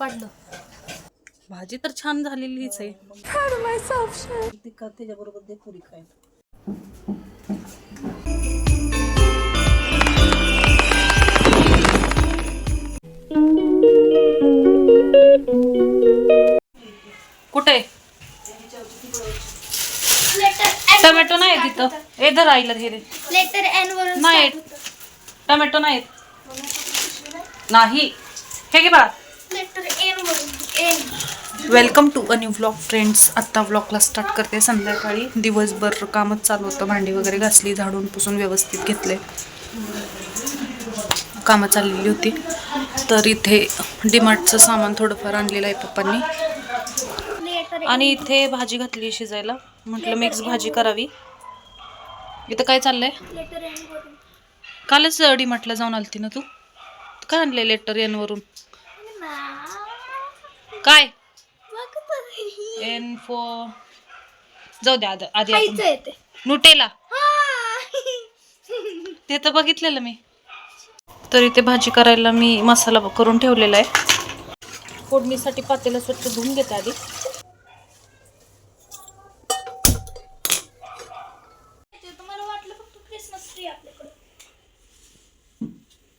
पाडलं भाजी तर छान झालेलीच आहे. त्याच्याबरोबर दे पुरी कुठे? टोमॅटो नाही तिथं. ए धर आईला हे. रे लेटर एन वरून नाही. टोमॅटो नाहीत नाही. हे घे बाळा. Welcome to a new vlog friends आत्ता व्लॉगला स्टार्ट करते संध्याकाळी. दिवसभर कामच चालू होतं. भांडी वगैरे घासली झाडून पुसून व्यवस्थित घेतले. कामं चाललेली होती. तर इथे डिमार्टचं सामान थोडंफार आणलेलं आहे पप्पांनी. आणि इथे भाजी घातली शिजायला. म्हटलं मिक्स भाजी करावी. इथं काय चाललंय? कालच डिमार्टला जाऊन आलती ना तू? काय आणलंय लेटर एनवरून काय. एन फो जाऊ द्या आधी आधी आपण नुटेला. ते. तर बघितलेलं मी. तर इथे भाजी करायला मी मसाला करून ठेवलेला आहे. फोडणीसाठी पातेला स्वच्छ धुवून घेते आधी. तुम्हाला वाटलं फक्त क्रिसमस ट्री आपल्याकडे.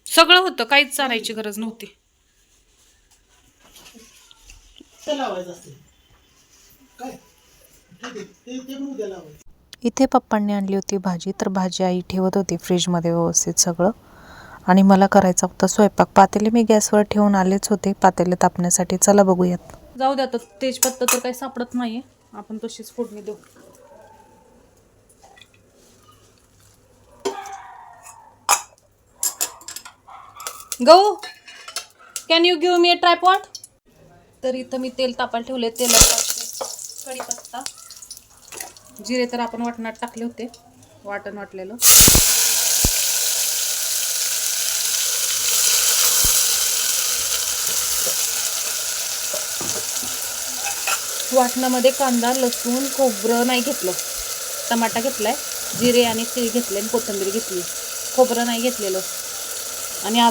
सगळं होतं काहीच आणायची गरज नव्हती. ते लावायचं असते काय? ठीक आहे ते ते पण उद्या लावायचं इथे पप्पांनी आणली होती भाजी तर भाजी आई ठेवत होती फ्रीजमध्ये व्यवस्थित सगळं. आणि मला करायचा होता स्वयंपाक. पातेले मी गॅसवर ठेवून आलेच होते. पातेले तापण्यासाठी चला बघूयात. जाऊ द्या आता तेजपत्ता तर काही सापडत नाहीये. आपण तशीच फोडणी देऊ. गहू can you give me a tripod तर इथं मी तेल तापायला ठेवले तेलात टाकते. कढीपत्ता. जिरे तर आपण वाटणात टाकले होते वाटण वाटलेलं. वाटणामध्ये कांदा लसूण खोबरं नाही घेतलं. टमाटा घेतलाय जिरे आणि तीळ घेतले आणि कोथिंबीर घेतली. खोबरं नाही घेतलेलं. आणि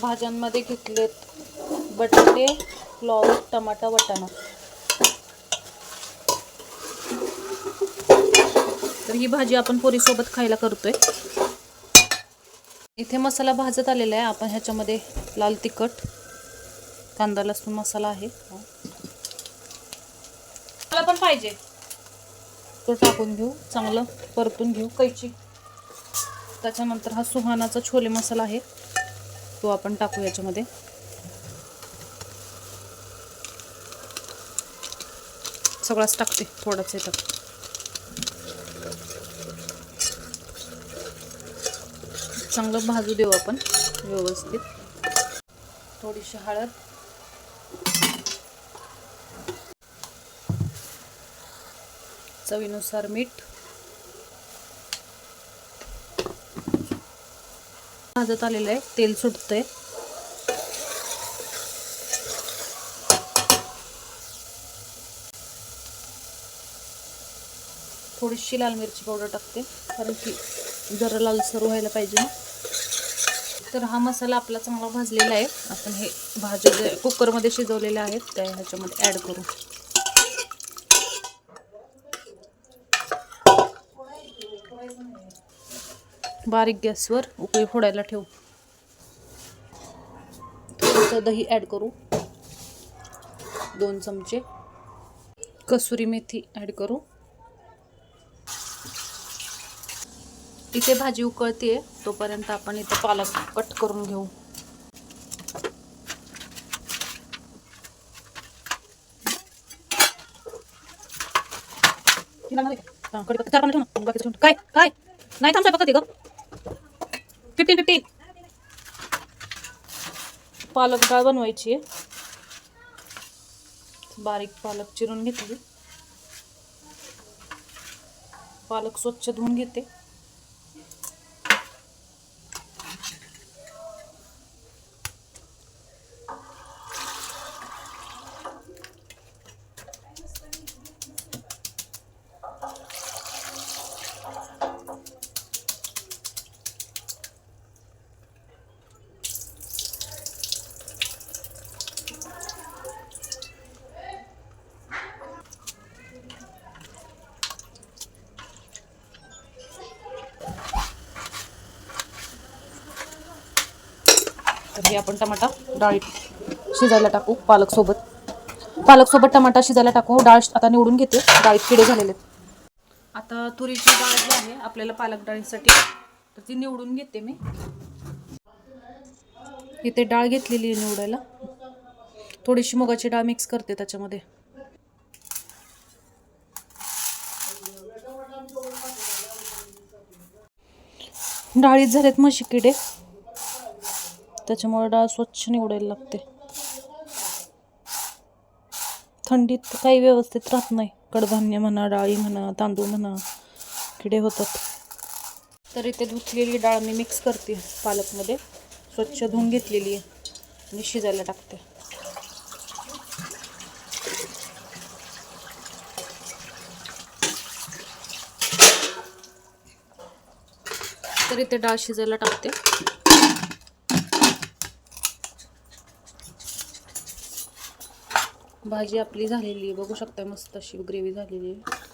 भाज्यांमध्ये घेतलेत बटाटे फ्लॉवर टमाटा वटाणा तर ही भाजी आपण पोरीसोबत खायला करतोय. इथे मसाला भाजत आलेला आहे. आपण ह्याच्यामध्ये लाल तिखट कांदा लसूण मसाला आहे. मला पण पाहिजे. तो टाकून घेऊ. चांगलं परतून घेऊ. कैची. त्याच्यानंतर हा सुहानाचा छोले मसाला आहे. तो आपण टाकू याच्यामध्ये. सगळाच टाकते थोडाच टाकते चांगलं भाजू देऊ आपण व्यवस्थित. थोडीशी हळद. चवीनुसार मीठ. भाजत आलेलं आहे तेल सुटतंय. थोडीशी लाल मिरची पावडर टाकते कारण की जरा लालसर व्हायला पाहिजे तर हा मसाला आपला चांगला भाजलेला आहे. आपण हे भाज्या जे कुकरमध्ये शिजवलेल्या आहेत त्या ह्याच्यामध्ये ॲड करू. बारीक गॅसवर उकळी फोडायला ठेवू. थोडंसं दही ॲड करू. दोन चमचे. कसुरी मेथी ॲड करू. तिथे भाजी उकळते तोपर्यंत आपण इथे पालक कट करून घेऊ. काय काय? नाही थांब स्वयंपाकात ग. फिफ्टीन फिफ्टीन पालक डाळ बनवायची आहे. बारीक पालक चिरून घेतली. पालक स्वच्छ धुवून घेते. हे आपण टमाटा डाळीत शिजायला टाकू पालक सोबत पालक सोबत टमाटा शिजायला टाकू. डाळ आता निवडून घेते. डाळीत किडे झालेले आहेत. आता तुरीची डाळ जी आहे आपल्याला पालक डाळीसाठी तर ती निवडून घेते मी. इथे डाळ घेतलेली आहे निवडायला. थोडीशी मुगाची डाळ मिक्स करते त्याच्यामध्ये. डाळीत झालेत म्हशी किडे. त्याच्यामुळे डाळ स्वच्छ निवडायला लागते. थंडीत काही व्यवस्थित राहत नाही. कडधान्य म्हणा डाळी म्हणा तांदूळ म्हणा किडे होतात. तर इथे धुतलेली डाळ मी मिक्स करते पालकमध्ये. स्वच्छ धुवून घेतलेली आहे. आणि शिजायला टाकते. तर इथे डाळ शिजायला टाकते. भाजी आपली झालेली आहे. बघू शकता मस्त अशी ग्रेव्ही झालेली आहे.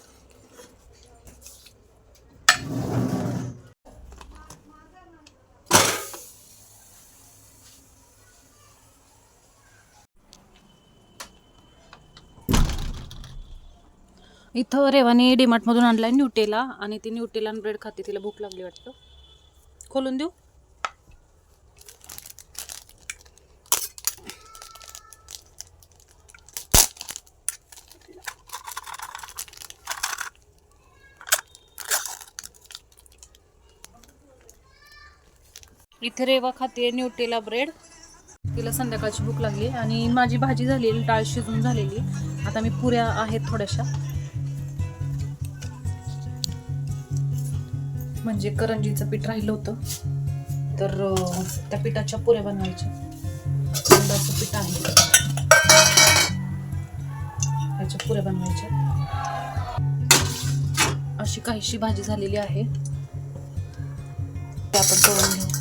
इथं रेवाने डीमार्टमधून आणलाय न्यूटेला आणि ती न्यूटेला आणि ब्रेड खाते तिला भूक लागली वाटतं. खोलून देऊ? इथे रेवा खाते न्यूटेला ब्रेड तिला संध्याकाळची भूक लागली आणि माझी भाजी झालेली डाळ शिजून झालेली. आता मी पुऱ्या आहेत थोड्याशा. म्हणजे करंजीचं पीठ राहिलं होतं. तर त्या पिठाच्या पुऱ्या बनवायच्या. अंड्याचं पीठ आहे. त्याच्या पुऱ्या बनवायच्या. अशी काहीशी भाजी झालेली आहे. ते आपण करून घेऊ.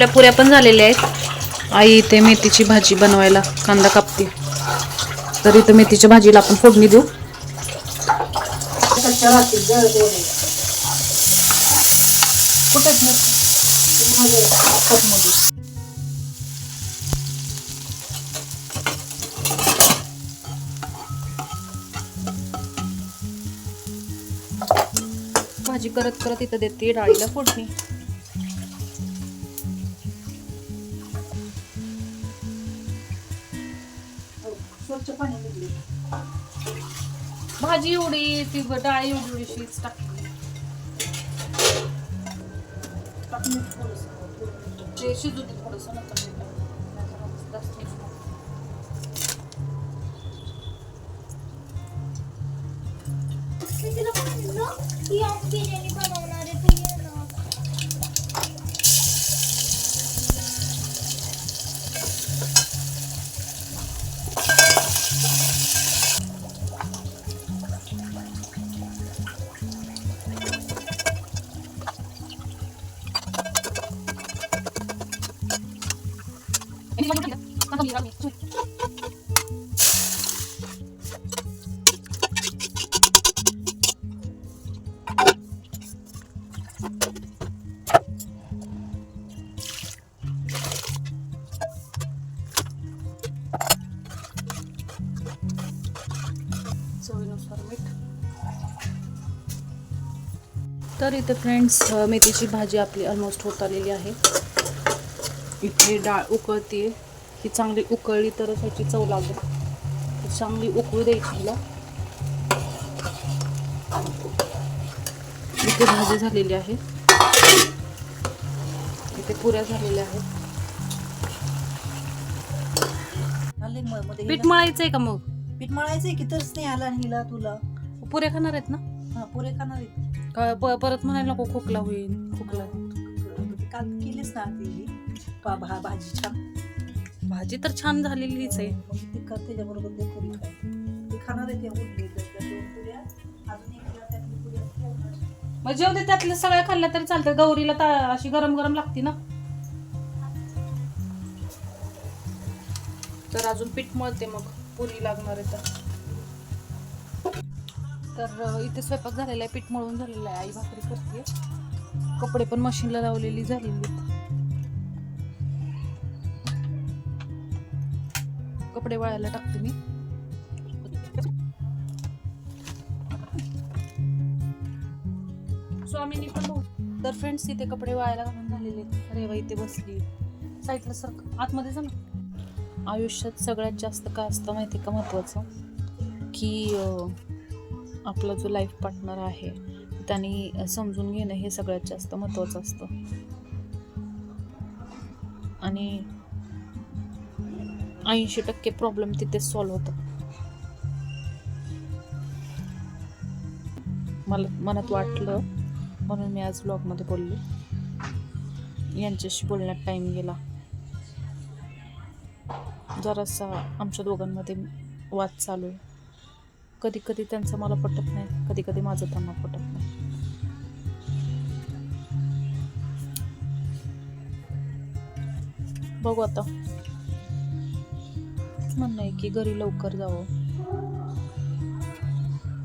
आपल्या पुऱ्या पण झालेल्या आहेत. आई इथे मेथीची भाजी बनवायला कांदा कापते. तर इथं मेथीच्या भाजीला आपण फोडणी देऊ. भाजी करत करत इथं देते डाळीला फोडणी. भाजी एवढी ती डाळी एवढी एवढीशीच टाकली ते शिजू दे थोडंसं नंतर टाक. तिला तर इथे फ्रेंड्स मेथीची भाजी आपली ऑलमोस्ट होत आलेली आहे. इथे डाळ उकळते ही चांगली उकळली तरच ह्याची चव लागेल. चांगली उकळू द्यायची हिला. इथे भाजी झालेली आहे. इथे पुऱ्या झालेल्या आहेत. पीठ मळायचंय का मग? पीठ मळायचंय की तरच नाही आला हिला तुला? पुऱ्या खाणार आहेत ना? हा पुरे खाणार आहेत. का परत म्हणायला नको खोकला होईल खोकला. काल केलीच ना ती पा- भा भाजी तर छान झालेलीच आहे. ते कर त्याच्याबरोबर ते पुरी खाणार आहे. मग जेवढे त्यातल्या सगळ्या खाल्ल्या तरी चालतं. गौरीला तर अशी गरम गरम लागते ना. तर अजून पीठ मळते मग. पुरी लागणार आहे तर. इथे स्वयंपाक झालेला आहे. पीठ मळून झालेलं आहे. आई भाकरी करते. कपडे पण मशीनला लावलेली झालेली कपडे वळायला टाकते मी. स्वामीनी पण तर फ्रेंड्स इथे कपडे वाळायला घालून झालेले आहेत. रेवा इथे बसली. साईडला सर आतमध्ये जा आयुष्यात सगळ्यात जास्त काय असतं माहिती का महत्त्वाचं की आपला जो लाईफ पार्टनर आहे त्यांनी समजून घेणं हे सगळ्यात जास्त महत्त्वाचं असतं. आणि ऐंशी टक्के प्रॉब्लेम तिथे सॉल्व्ह होतात मला मनात वाटलं म्हणून मी आज ब्लॉगमध्ये बोलले. यांच्याशी बोलण्यात टाईम गेला. जरासा आमच्या दोघांमध्ये वाद चालू आहे. कधी कधी त्यांचं मला पटत नाही कधी कधी माझं त्यांना पटत नाही. बघू आता. म्हणणं आहे की घरी लवकर जावं.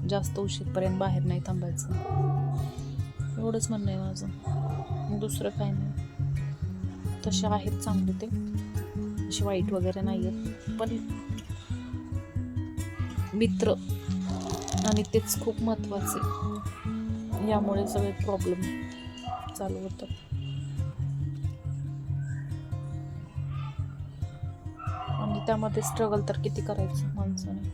जास्त उशीरपर्यंत बाहेर नाही थांबायचं. एवढंच म्हणणं आहे माझं. दुसरं काही नाही. तसे आहेत चांगले ते. असे वाईट वगैरे नाही आहेत पण मित्र आणि तेच खूप महत्त्वाचे यामुळे सगळे प्रॉब्लेम चालू होतात. त्यामध्ये स्ट्रगल तर किती करायचं माणसाने.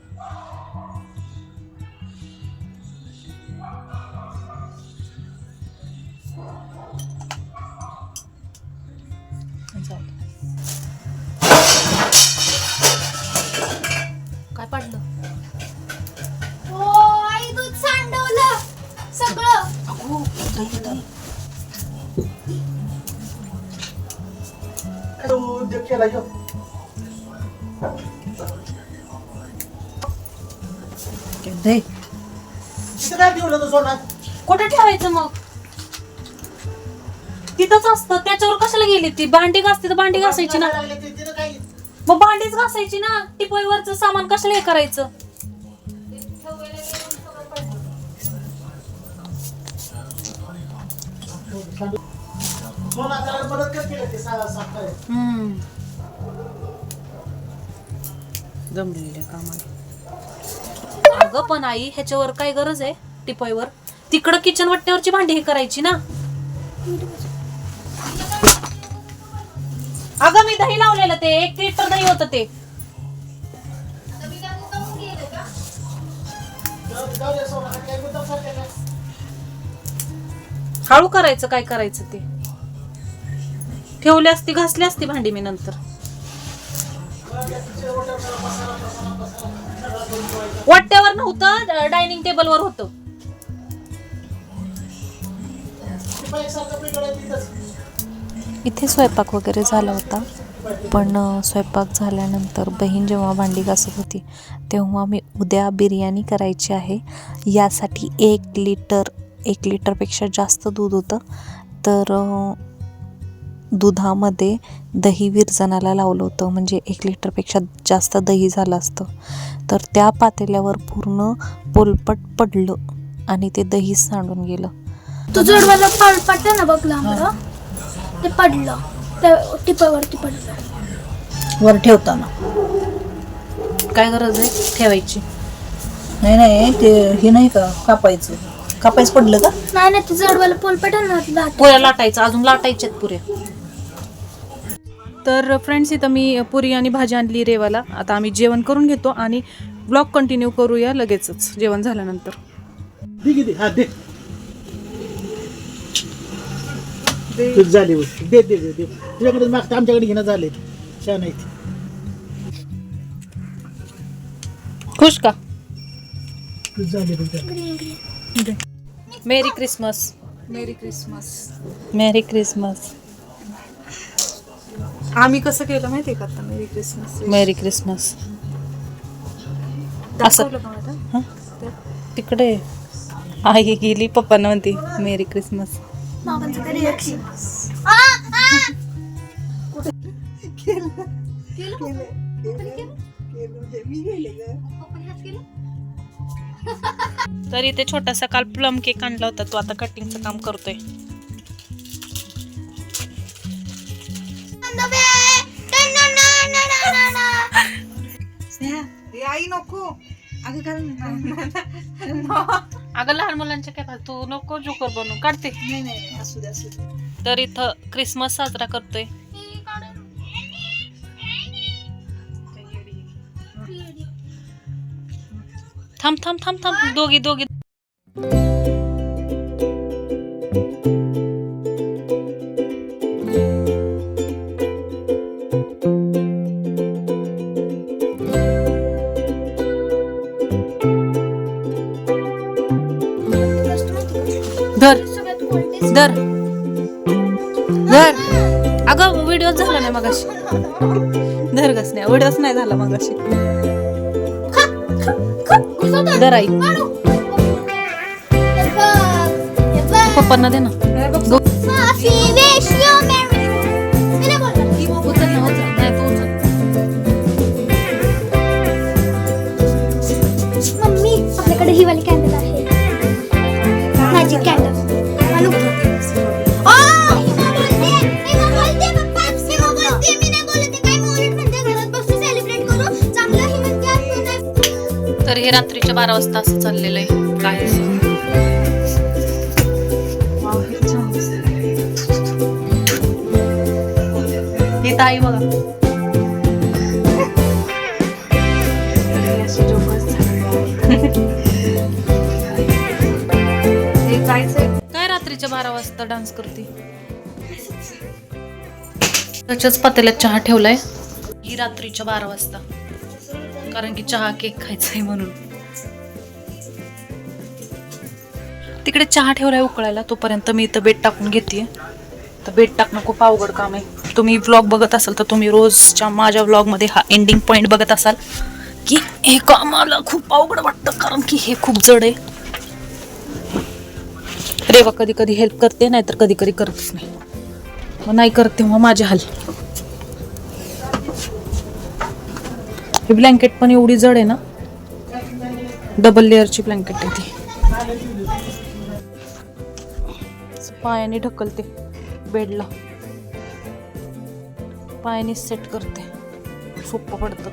काय पाडलं? हो आई दूध सांडवलं. सगळं. अगो दही दही काय उद्योग केला दही तिथं काय ठेवलं होतं सोनात कुठे ठेवायचं मग? तिथंच असतं. त्याच्यावर कशाला गेली ती? भांडी घासते तर भांडी घासायची ना. लागले ते- तिथं काय मग भांडीच घासायची ना. टिपोईवरचं सामान कशाला हे करायचं? सोना त्याला मदत कर केलं ते सा- साफ करायला. जमलेल्या कामाला. अगं पण आई ह्याच्यावर काय गरज आहे? टिपोईवर. तिकडं किचन वट्ट्यावरची भांडी हे करायची ना. अगं मी दही लावलेलं ते. एक लिटर दही होतं ते. हळू करायचं काय करायचं ते. ठेवली असती घासली असती भांडी मी नंतर. वाट्यावर नव्हतं डायनिंग टेबलवर होतं. इथे स्वयंपाक वगैरे झाला होता पण स्वयंपाक झाल्यानंतर बहीण जेव्हा भांडी घासत होती तेव्हा मी उद्या बिर्याणी करायची आहे. यासाठी एक लिटर एक लिटरपेक्षा जास्त दूध होतं. तर दुधामध्ये दही विरजणाला लावलं होतं. म्हणजे एक लिटरपेक्षा जास्त दही झालं असतं. तर त्या पातेल्यावर पूर्ण पोलपट पडलं आणि ते दही सांडून गेलं. तू जोडवाला पाळ पडतं ना बघ लांब ते पडलं. त्या टिपावरती पडलं. वर ठेवताना. काय गरज आहे? ठेवायची. नाही नाही ते हे नाही का कापायचं. कापायचं पडलं का? नाही नाही ते जोडवाला पोल पडेल ना पुऱ्या लाटायचं. अजून लाटायच्यात पुऱ्या. तर फ्रेंड्स इथं मी पुरी आणि भाजी आणली रेवाला. आता आम्ही जेवण करून घेतो आणि ब्लॉग कंटिन्यू करूया लगेचच जेवण झाल्यानंतर. दे हा झाली होती दे दे दे दे. तुझ्याकडे मागतं आमच्याकडे घेणं झाले छान नाही खुश का? Merry Christmas merry Christmas merry Christmas आम्ही कसं केलं माहितीये का आता? मेरी क्रिसमस मेरी क्रिसमस दाखवलं का मला? हं? तिकडे. आई गेली पप्पांना म्हणते मेरी क्रिसमस बाबांचं रिॲक्शन तर इथे छोटासा काल प्लम केक आणला होता तो आता कटिंगचं काम करतोय. आई नको अगं घाल. अगं लहान मुलांच्या काय? तू नको जोकर बनवू काढते नाही नाही असू दे असू दे तर इथं क्रिसमस साजरा करतोय थांब थांब थांब थांब दोघी दोघी धर. धर. धर. अगं व्हिडिओ झाला नाही मगाशी. धर कस नाही व्हिडिओच नाही झाला मगाशी. धर आई. पप्पांना दे ना. रात्रीच्या बारा वाजता असं चाललेलं आहे. काय हे ताई बघा. हे काय रात्रीच्या बारा वाजता डान्स करते? त्याच्याच पातेल्यात चहा ठेवलाय. ही रात्रीच्या बारा वाजता. कारण की चहा केक खायचा आहे म्हणून. तिकडे चहा ठेवलाय उकळायला तोपर्यंत मी इथं बेट टाकून घेते तर बेट टाकणं खूप अवघड काम आहे. तुम्ही व्लॉग बघत असाल तर तुम्ही रोजच्या माझ्या व्लॉगमध्ये हा एंडिंग पॉईंट बघत असाल की हे कामाला खूप अवघड वाटतं कारण की हे खूप जड आहे. रेवा कधी कधी हेल्प करते नाहीतर कधी कधी करतच नाही. मग नाही करत तेव्हा माझे हाल. हे ब्लँकेट पण एवढी जड आहे ना? डबल लेअरची ब्लँकेट आहे ती. पायाने ढकलते बेडला. पायाने सेट करते. सोपं पडतं.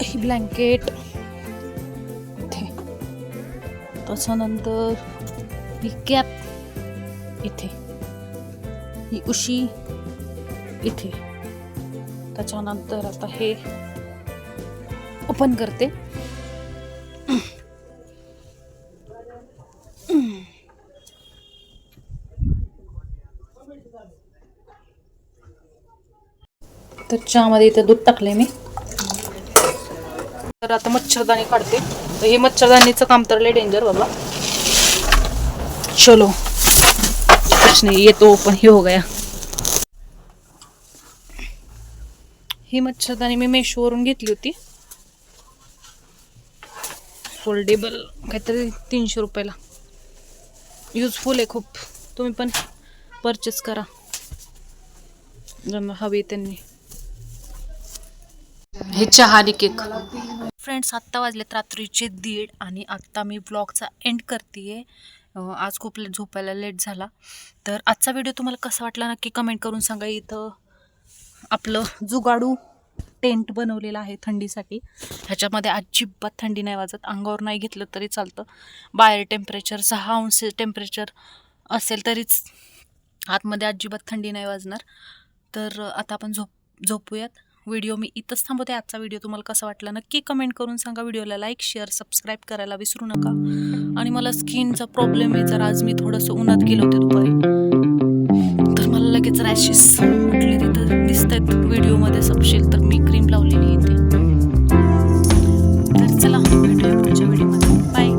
ही ब्लँकेट इथे. त्याच्यानंतर ही कॅप इथे. ही उशी. इथे. त्याच्यानंतर आता हे ओपन करते. चहामध्ये इथं दूध टाकले मी. तर आता मच्छरदाणी काढते. तर हे मच्छरदाणीचं काम तर लय डेंजर बाबा. चलो. कुछ नाही येतो ओपन हो गया. ही मच्छरदाणी मी मेशोवरून घेतली होती. फोल्डेबल काहीतरी तीनशे रुपयाला. युजफुल आहे खूप. तुम्ही पण परचेस करा. ज्यांना हवी त्यांनी. हे चहानी केक. फ्रेंड्स आत्ता वाजलेत रात्रीचे दीड आणि आत्ता मी ब्लॉगचा एंड करते आज खूप लेट झोपायला लेट झाला. तर आजचा व्हिडिओ तुम्हाला कसा वाटला नक्की कमेंट करून सांगा इथं. आपलं जुगाडू टेंट बनवलेलं आहे थंडीसाठी. ह्याच्यामध्ये अजिबात थंडी नाही वाजत. अंगावर नाही घेतलं तरी चालतं. बाहेर टेम्परेचर सहा अंश टेम्परेचर असेल तरीच आतमध्ये अजिबात थंडी नाही वाजणार. तर आता आपण झोप झोपूयात. व्हिडिओ मी इथंच थांबवते. आजचा व्हिडिओ तुम्हाला कसा वाटला नक्की कमेंट करून सांगा. व्हिडिओला लाईक शेअर सबस्क्राईब करायला विसरू नका. आणि मला स्किनचा प्रॉब्लेम आहे. जर आज मी थोडंसं उन्हात गेलो होते दुपारी तर मला लगेच रॅशेस कुठले तिथं. दिसत आहेत व्हिडिओमध्ये सपशेल तर मी क्रीम लावलेली इथे. तर चला भेटूया पुढच्या व्हिडिओमध्ये. बाय